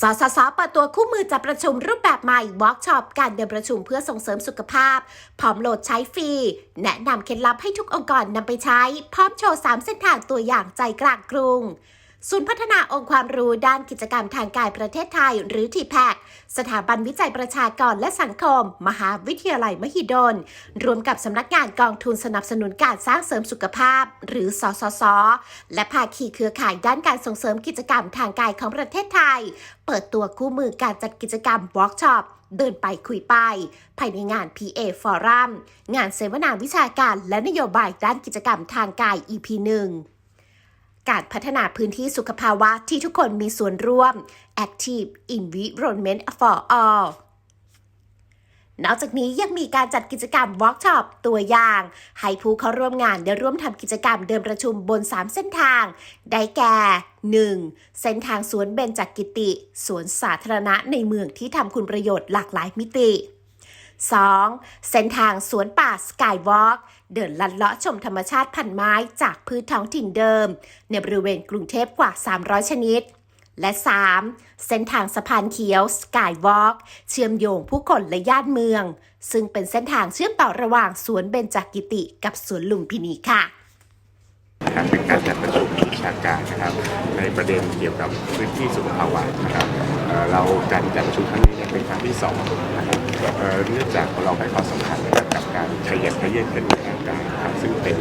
สสสเปิดตัวคู่มือจัดประชุมรูปแบบใหม่วอล์กช็อปการเดินประชุมเพื่อส่งเสริมสุขภาพ พร้อมโหลดใช้ฟรี แนะนำเคล็ดลับให้ทุกองค์กรนำไปใช้ พร้อมโชว์ 3 เส้นทางตัวอย่างใจกลางกรุง ศูนย์พัฒนาองค์ความรู้ด้านกิจกรรมทางกายประเทศไทย หรือ t p a c สถาบันวิจัยประชากรและสังคม มหาวิทยาลัยมหิดล รวมกับสำนักงานกองทุนสนับสนุนการสร้างเสริมสุขภาพ หรือสสส และภาคีเครือข่ายด้านการส่งเสริมกิจกรรมทางกายของประเทศไทย เปิดตัวคู่มือการจัดกิจกรรมวอล์กช็อปเดินไปคุยไป ภายในงาน PA Forum งานเสวนาวิชาการและนโยบายด้านกิจกรรมทางกาย EP 1 การพัฒนาพื้นที่สุขภาวะที่ทุกคนมีส่วนร่วม Active Environment for All นอกจากนี้ยังมีการจัดกิจกรรมเวิร์กช็อปตัวอย่าง ให้ผู้เข้าร่วมงานได้ร่วมทำกิจกรรมเดินประชุมบน 3 เส้นทาง ได้แก่ 1. เส้นทางสวนเบญจกิติ สวนสาธารณะในเมืองที่ทำคุณประโยชน์หลากหลายมิติ 2. เส้นทางสวนป่าสกายวอล์กเดินลัดเลาะชมธรรมชาติพันไม้จากพืชท้องถิ่นเดิม ในบริเวณกรุงเทพกว่า 300 ชนิด และ 3. เส้นทางสะพานเขียวสกายวอล์กเชื่อมโยงผู้คนและย่านเมือง ซึ่งเป็นเส้นทางเชื่อมต่อระหว่างสวนเบญจกิติ กับสวนลุมพินีค่ะนะครับเป็นการจัดประชุมวิชาการนะครับ ในประเด็นเกี่ยวกับพื้นที่สุขภาวะนะครับเราการจัดประชุมครั้งนี้เป็นครั้งที่สองนะครับ เนื่องจากเราให้ความสำคัญกับการขยับขยื่นขึ้นร่างกายนะครั ซึ่งเป็น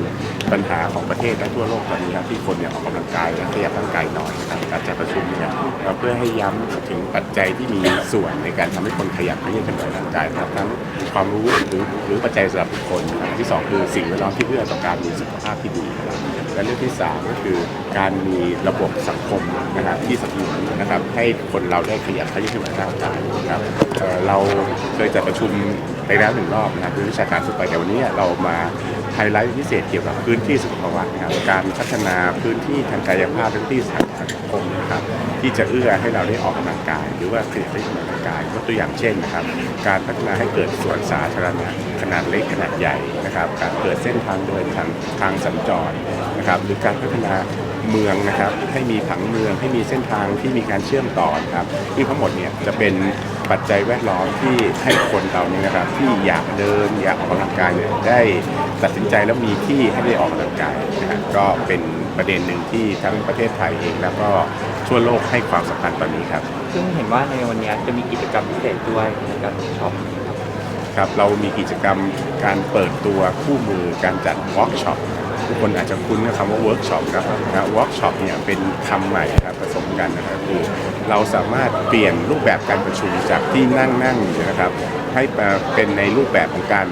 ปัญหาของประเทศและทั่วโลกตอนนี้ครับที่คนเนี่ยออกกำลังกายและขยับร่างกายน้อยนะครับการจัดประชุมเนี่ยเอ่อเพื่อให้ย้ำถึงปัจจัยที่มีส่วนในการทำให้คนขยับขยื่นขึ้นร่างกายนะครับทั้งความรู้หรือหรือปัจจัยสำหรับบุคคลนะครับที่สองคือสิ่งแวดล้อมที่เอื้อต่อการมีสุขภาพที่ดีนะครับและเรื่องที่ 3 ก็คือการมีระบบสังคมนะครับที่สมดุลนะครับให้คนเราได้ขยับขยื่นขึ้นร่างกายนะครับเราเคยจัดประชุมไปแล้วหนึ่งรอบนะครับด้วยวิชาการสุดไปแต่วันนี้เรามา ไฮไลท์พิเศษเกี่ยวกับพื้นที่สุขภาวะนะครับการพัฒนาพื้นที่ทางกายภาพพื้นที่สังคมนะครับที่จะเอื้อให้เราได้ออกกำลังกาย หรือว่าขยับขยื่นร่างกายยกตัวอย่างเช่นนะครับ การพัฒนาให้เกิดสวนสาธารณะขนาดเล็กขนาดใหญ่นะครับ การเกิดเส้นทางเดินทางทางสัญจรนะครับหรือการพัฒนา เมืองนะครับ ให้มีผังเมืองให้มีเส้นทางที่มีการเชื่อมต่อนะครับที่ทั้งหมดเนี่ยจะเป็นปัจจัยแวดล้อมที่ให้คนเราเนี่ยนะครับที่อยากเดินอยากออกกำลังกายเนี่ยได้ตัดสินใจแล้วมีที่ให้ได้ออกกำลังกายนะครับก็เป็นประเด็นหนึ่งที่ทั้งประเทศไทยเองแล้วก็ทั่วโลกให้ความสำคัญตอนนี้ครับ ซึ่งเห็นว่าในวันนี้จะมีกิจกรรมพิเศษด้วยในการเวิร์กช็อปครับครับเรามีกิจกรรมการเปิดตัวคู่มือการจัดวอล์กช็อป ทุกคนอาจจะคุ้นกับคำว่าเวิร์กช็อปครับนะเวิร์กช็อปเนี่ยเป็นคำใหม่ครับผสมกันนะครับคือเราสามารถเปลี่ยนรูปแบบการประชุมจากที่นั่งนั่งอยู่นะครับ ให้เป็นในรูปแบบของการ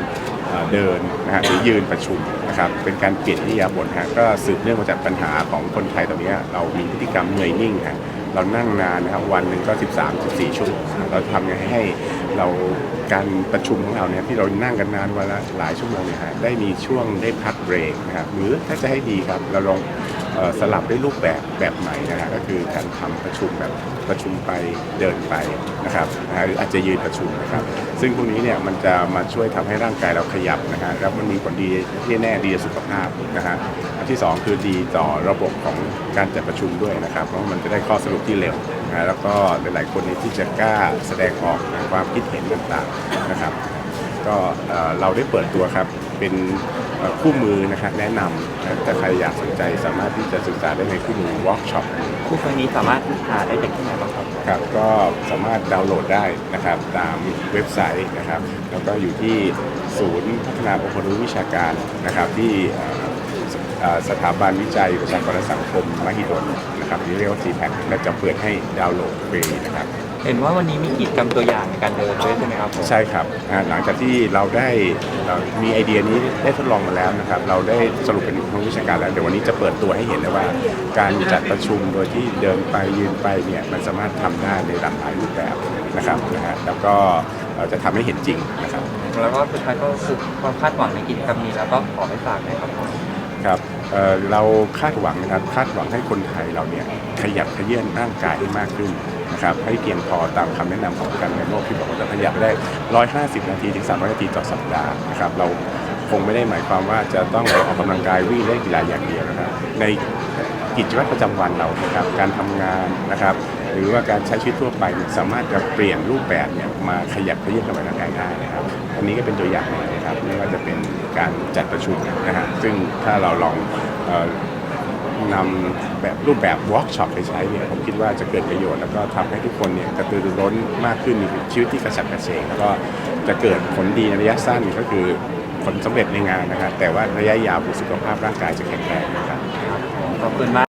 เดินนะฮะหรือยืนประชุมนะครับเป็นการเปลี่ยนนิยาบทฮะก็สืบเนื่องมาจากปัญหาของคนไทยตอนนี้เรามีพฤติกรรมเหนื่อยนิ่งฮะ เรานั่งนานนะครับวันหนึ่งก็ 13 14 ชั่วโมงเราทำยังไงให้เราการประชุมของเราเนี่ยที่เรานั่งกันนานวันละหลายชั่วโมงเนี่ยฮะได้มีช่วงได้พักเบรกนะครับหรือถ้าจะให้ดีครับเราลองสลับด้วยรูปแบบแบบใหม่นะฮะก็คือการทำประชุมแบบประชุมไปเดินไปนะครับหรืออาจจะยืนประชุมนะครับ ซึ่งพวกนี้เนี่ยมันจะมาช่วยทำให้ร่างกายเราขยับนะฮะแล้วมันมีผลดีที่แน่ดีสุขภาพนะฮะอัน ที่สองคือดีต่อระบบของการจัดประชุมด้วยนะครับเพราะมันจะได้ข้อสรุปที่เร็วนะฮะแล้วก็หลายๆคนเนี่ยที่จะกล้าแสดงออกนะความคิดเห็นต่างๆนะครับ ก็เอ่อเราได้เปิดตัวครับเป็นเอ่อคู่มือนะครับแนะนำนะถ้าใครอยากสนใจสามารถที่จะศึกษาได้ในคู่มือ workshop คู่มือนี้สามารถหาได้จากที่ไหนบ้างครับครับก็สามารถดาวน์โหลดได้นะครับตามเว็บไซต์นะครับ แล้วก็อยู่ที่ศูนย์พัฒนาองค์ความรู้วิชาการนะครับที่เอ่อ สเอ่อสถาบันวิจัยประชากรและสังคมมหิดลนะครับที่เรียกว่า CPAC และจะเปิดให้ดาวน์โหลดฟรีนะครับเห็นว่าวันนี้มีกิจกรรมตัวอย่างในการเดินด้วยใช่ไหมครับผมใช่ครับอ่าหลังจากที่เราได้เอ่อมีไอเดียนี้ได้ทดลองมาแล้วนะครับ เราได้สรุปเป็นทางวิชาการแล้วเดี๋ยววันนี้จะเปิดตัวให้เห็นเลยว่า การจัดประชุมโดยที่เดินไปยืนไปเนี่ยมันสามารถทำได้ในหลากหลายรูปแบบนะครับนะฮะแล้วก็เอ่อจะทำให้เห็นจริงนะครับแล้วก็สุดท้ายก็คือความคาดหวังในกิจกรรมนี้แล้วก็ขอให้ฝากนะครับ ครับเเราคาดหวังนะครับคาดหวังให้คนไทยเราเนี่ยขยับขยื่นร่างกายให้มากขึ้นนะครับให้เพียงพอตามคำแนะนำของการเนโลกที่บอกว่าจะขยับได้ 150 นาทีถึง 300 นาทีต่อสัปดาห์นะครับเราคงไม่ได้หมายความว่าจะต้องออกกำลังกายวิ่งเล่นกีฬาอย่างเดียวนะครับในกิจวัตรประจำวันเรานะครับการทำงานนะครับหรือว่าการใช้ชีวิตทั่วไปสามารถจะเปลี่ยนรูปแบบเนี่ยมาขยับขยื่นกับร่างกายได้นะครับอันนี้ก็เป็นตัวอย่างหนึ่งนะครับไม่ว่าจะเป็น การจัดประชุมนะฮะซึ่งถ้าเราลองออนำแบบรูปแบบเวิร์กช็อปไปใช้เนี่ยผมคิดว่าจะเกิดประโยชน์ แล้วก็ทำให้ทุกคนเนี่ยกระตือรือร้นมากขึ้นมีชีวิตที่กระสับกระเฉงแล้วก็จะเกิดผลดีในระยะสั้นก็คือผลสำเร็จในงานนะครับแต่ว่าระยะยาวสุขภาพร่างกายจะแข็งแรงนะครับขอบคุณมาก